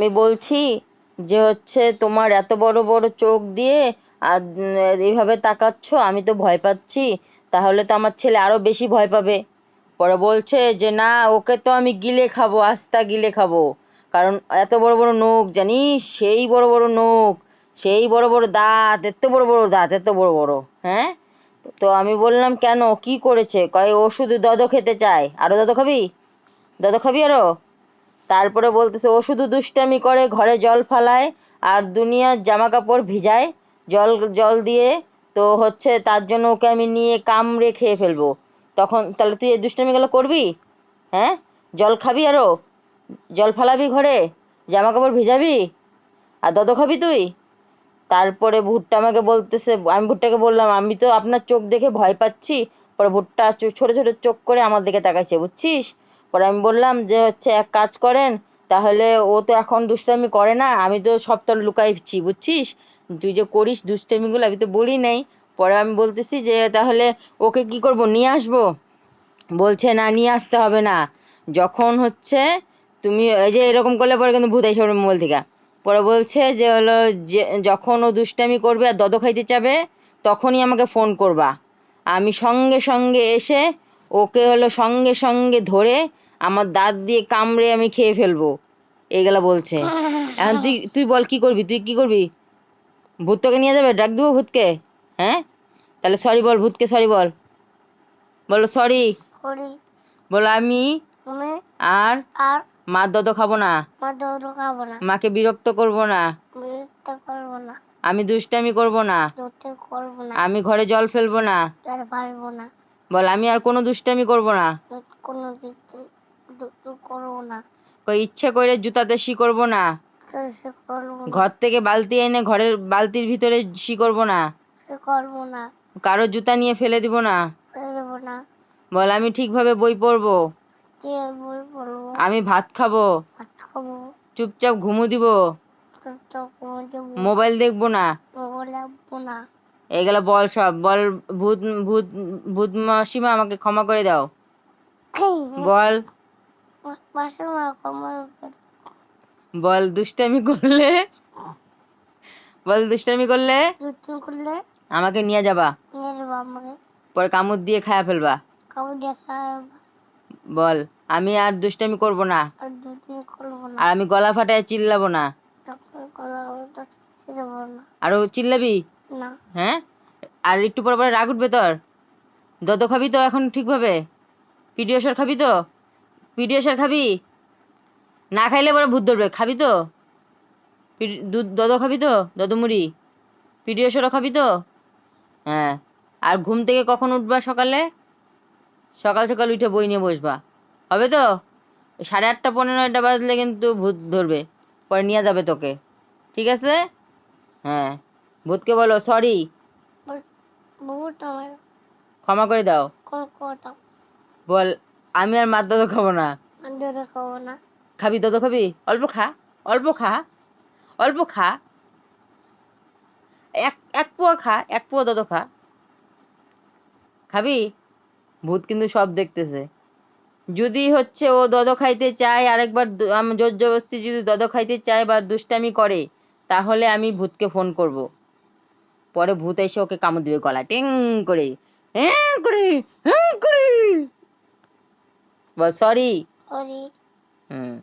আমি বলছি যে হচ্ছে তোমার এত বড় বড় চোখ দিয়ে আর এইভাবে তাকাচ্ছ, আমি তো ভয় পাচ্ছি। তাহলে তো আমার ছেলে আরও বেশি ভয় পাবে। পরে বলছে যে, না, ওকে তো আমি গিলে খাব, আস্তা গিলে খাব। কারণ এত বড় বড় নখ, জানিস? সেই বড় বড় নখ, সেই বড় বড় দাঁত, এত বড় বড় দাঁত, এত বড় বড় হ্যাঁ? তো আমি বললাম, কেন? কি করেছে? কয়, ও শুধু দদ খেতে চায়। আরও দদ খাবি? দদ খাবি আরও? তারপরে বলতেছে, ও শুধু দুষ্টামি করে, ঘরে জল ফালায় আর দুনিয়ার জামা কাপড় ভিজায়। জল জল দিয়ে তো হচ্ছে তার জন্য ওকে আমি নিয়ে কামড়ে খেয়ে ফেলব। তখন তাহলে তুই এই দুষ্টামিগুলো করবি? হ্যাঁ? জল খাবি আরও? জল ফালাবি ঘরে? জামা কাপড় ভিজাবি? আর দদ খাবি তুই? তারপরে ভুট্টা আমাকে বলতেছে, আমি ভুট্টাকে বললাম, আমি তো আপনার চোখ দেখে ভয় পাচ্ছি। পরে ভুট্টা ছোট ছোট চোখ করে আমার দিকে তাকাইছে বুঝছিস? পরে আমি বললাম যে হচ্ছে এক কাজ করেন, তাহলে ও তো এখন দুষ্টামি করে না, আমি তো সব তোর লুকাইছি, বুঝছিস? তুই যে করিস দুষ্টামিগুলো আমি তো বলি নাই। পরে আমি বলতেছি যে তাহলে ওকে কি করব, নিয়ে আসব? বলছে, না, নিয়ে আসতে হবে না। যখন হচ্ছে তুমি এই যে এরকম করলে পরে কিন্তু ভূত এসে মোবাইল থেকে। পরে বলছে যে হলো যে যখন ও দুষ্টামি করবে আর দদ খাইতে চাবে, তখনই আমাকে ফোন করবা। আমি সঙ্গে সঙ্গে এসে ওকে হলো সঙ্গে সঙ্গে ধরে আমার দাঁত দিয়ে কামড়ে আমি খেয়ে ফেলব। এইগুলা বলছে। এখন তুই তুই বল কি করবি? তুই কি করবি? ভূত তোকে নিয়ে যাবে? ডাক দেবো ভূতকে? হ্যাঁ? তাহলে সরি বল ভূতকে সরি বল। বলো সরি বলো আমি আর আর মার দদ খাব না। মা দৌড় খাব না। মাকে বিরক্ত করব না। বিরক্ত করব না। আমি দুষ্টামি করব না। ধরতে করব না। আমি ঘরে জল ফেলব না। বল আমি আর কোনো দুষ্টামি করব না। কোনো করব না। কই ইচ্ছে করে জুতাতে শি করব না। সে করব না। ঘর থেকে বালতি এনে ঘরের বালতির ভিতরে শি করব না। করব না। কারও জুতা নিয়ে ফেলে দিব না। দেবো না। বল আমি ঠিকভাবে বই পড়ব। বই আমি ভাত খাব। ভাত খাব। চুপচাপ ঘুমো দিব। মোবাইল দেখব না। মোবাইল লাগবো না। এইগুলো বল সব বল ভূত ভূত ভূত মাসিমা আমাকে ক্ষমা করে দাও। বল। বল দুষ্টামি করলে? বল দুষ্টামি করলে? করলে? আমাকে নিয়ে যাবা। পরে কামড় দিয়ে খায়া ফেলবা। বল আমি আর দুষ্টামি করব না। আর আমি গলা ফাটায় চিল্লাবো না। আরও চিল্লাবি? হ্যাঁ? আর একটু পর পরে রাগ উঠবে তোর। দদ খাবি তো এখন ঠিকভাবে? পিডিওসার খাবি তো? পিডিওসার খাবি? না খাইলে পরে ভূত ধরবে। খাবি তো? দুধ দদ খাবি তো? দদ মুড়ি? পিডিওসারও খাবি তো? হ্যাঁ। আর ঘুম থেকে কখন উঠবা সকালে? সকাল সকাল উঠে বই নিয়ে বসবা। হবে তো? সাড়ে আটটা পনেরো নয়টা বাজলে কিন্তু ভূত ধরবে। পরে নিয়ে যাবে তোকে। ঠিক আছে? হ্যাঁ। ভূতকে বলো সরি ক্ষমা করে দাও। বল আমি আর মার দদ খাব না। খাব দদ খাবি? অল্প খা অল্প খা অল্প খা। এক এক পোয়া খা এক পোয়া দদ খা। খাবি? ভূত কিন্তু সব দেখতেছে। যদি হচ্ছে ও দদ খাইতে চায় আরেকবার জোর জবরদস্তি যদি দদ খাইতে চায় বা দুষ্টামি করে তাহলে আমি ভূতকে ফোন করব। পরে ভূত এসে ওকে কামড় দিবে গলা টিং করে। হ্যাঁ করে হ্যাঁ করে। বল সরি সরি হুম।